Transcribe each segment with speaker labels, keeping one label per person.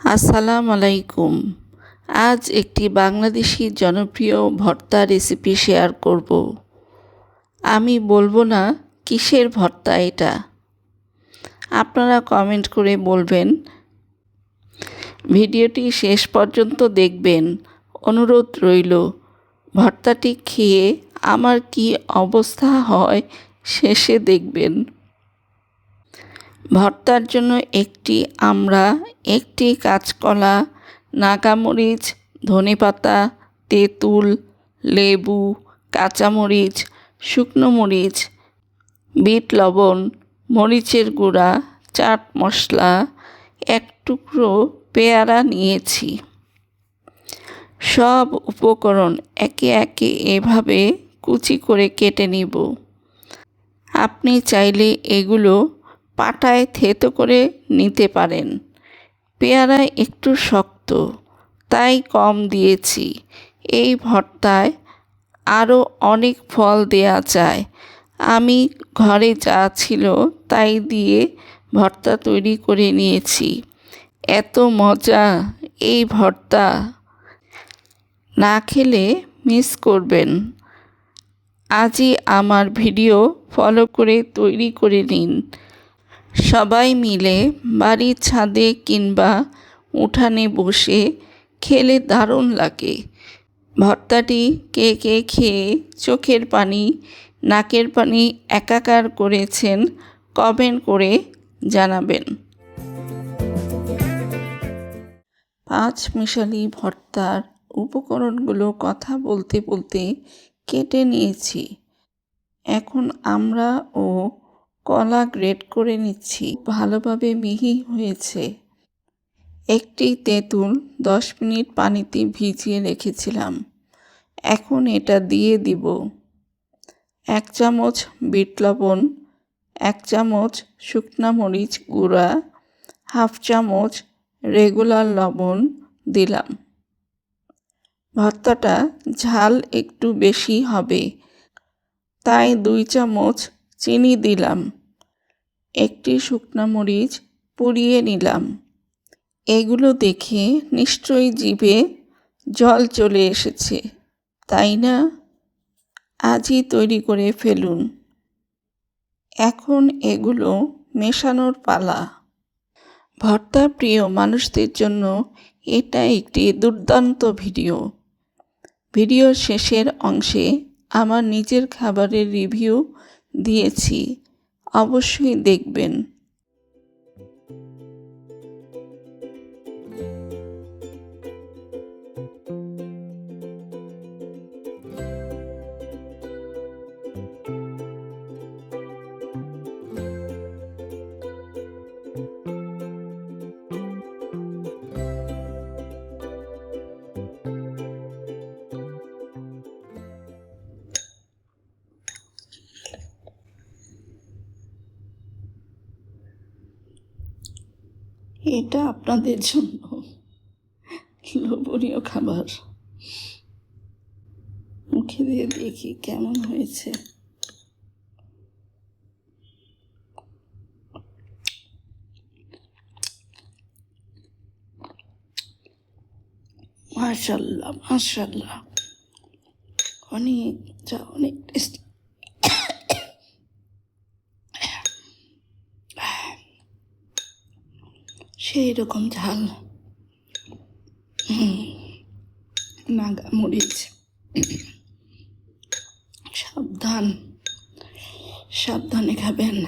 Speaker 1: আসসালামু আলাইকুম আজ একটি বাংলাদেশি জনপ্রিয় ভর্তা রেসিপি শেয়ার করব। আমি বলব না কিসের ভর্তা এটা। আপনারা কমেন্ট করে বলবেন। ভিডিওটি শেষ পর্যন্ত দেখবেন। অনুরোধ রইল, ভর্তাটি খেয়ে আমার কি অবস্থা হয় শেষে দেখবেন। ভর্তার জন্য একটি আমরা, একটি কাঁচকলা, নাগামরিচ, ধনেপাতা, তেঁতুল, লেবু, কাঁচামরিচ, শুকনো মরিচ, বিট লবণ, মরিচের গুঁড়া, চাট মশলা, এক টুকরো পেয়ারা নিয়েছি। সব উপকরণ একে একে এভাবে কুচি করে কেটে নিব। আপনি চাইলে এগুলো পাটায় থেতো করে নিতে পারেন। পেয়ারা একটু শক্ত, তাই কম দিয়েছি। এই ভর্তায় আরও অনেক ফল দেয়া যায়। আমি ঘরে যা ছিল তাই দিয়ে ভর্তা তৈরি করে নিয়েছি। এত মজা এই ভর্তা। না খেলে মিস করবেন। আজই আমার ভিডিও ফলো করে তৈরি করে নিন। সবাই মিলে বাড়ির ছাদে কিংবা উঠানে বসে খেলে দারুণ লাগে। ভর্তাটি কে কে খেয়ে চোখের পানি, নাকের পানি একাকার করেছেন কমেন্ট করে জানাবেন। পাঁচ মিশালি ভর্তার উপকরণগুলো কথা বলতে বলতে কেটে নিয়েছি। এখন আমরা ও কলা গ্রেট করে নিচ্ছি। ভালোভাবে মিহি হয়েছে। একটি তেঁতুল দশ মিনিট পানিতে ভিজিয়ে রেখেছিলাম। এখন এটা দিয়ে দিব। এক চামচ বিট লবণ, এক চামচ শুকনা মরিচ গুঁড়া, হাফ চামচ রেগুলার লবণ দিলাম। ভর্তাটা ঝাল একটু বেশি হবে, তাই দুই চামচ চিনি দিলাম। একটি শুকনো মরিচ পুড়িয়ে নিলাম। এগুলো দেখে নিশ্চয়ই জিভে জল চলে এসেছে, তাই না? আজই তৈরি করে ফেলুন। এখন এগুলো মেশানোর পালা। ভর্তা প্রিয় মানুষদের জন্য এটা একটি দুর্দান্ত ভিডিও। ভিডিও শেষের অংশে আমার নিজের খাবারের রিভিউ দিয়েছি। অবশ্যই দেখবেন। এটা আপনাদের জন্য। লোভনীয় খাবার। মুখে দিয়ে দেখি কেমন হয়েছে। মাশাল্লাহ মাশাল্লাহ। অনেক, যা অনেক টেস্টি সেই রকম ঝাল নাগা মরিচ। সাবধান, সাবধানে খাবেন।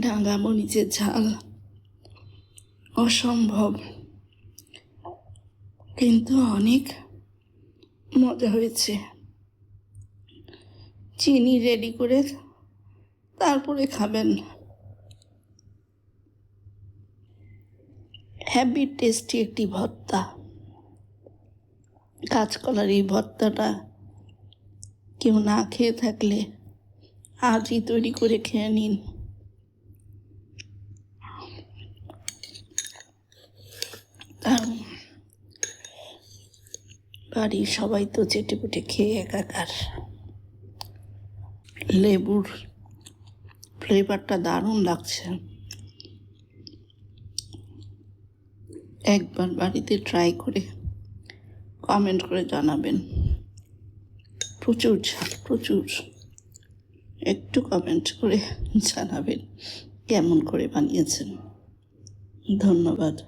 Speaker 1: ডাঙ্গা মরিচের ঝাল অসম্ভব। কিন্তু অনেক মজা হয়েছে। চিনি রেডি করে তারপরে খাবেন। হ্যাভি টেস্টি একটি ভর্তা। কাঁচকলার এই ভর্তাটা কেউ না খেয়ে থাকলে আজই তৈরি করে খেয়ে নিন। বাড়ির সবাই তো চেটে পুটে খেয়ে একাকার। লেবুর ফ্লেভারটা দারুণ লাগছে। একবার বাড়িতে ট্রাই করে কমেন্ট করে জানাবেন। প্রচুর ঝাল, প্রচুর। একটু কমেন্ট করে জানাবেন কেমন করে বানিয়েছেন। ধন্যবাদ।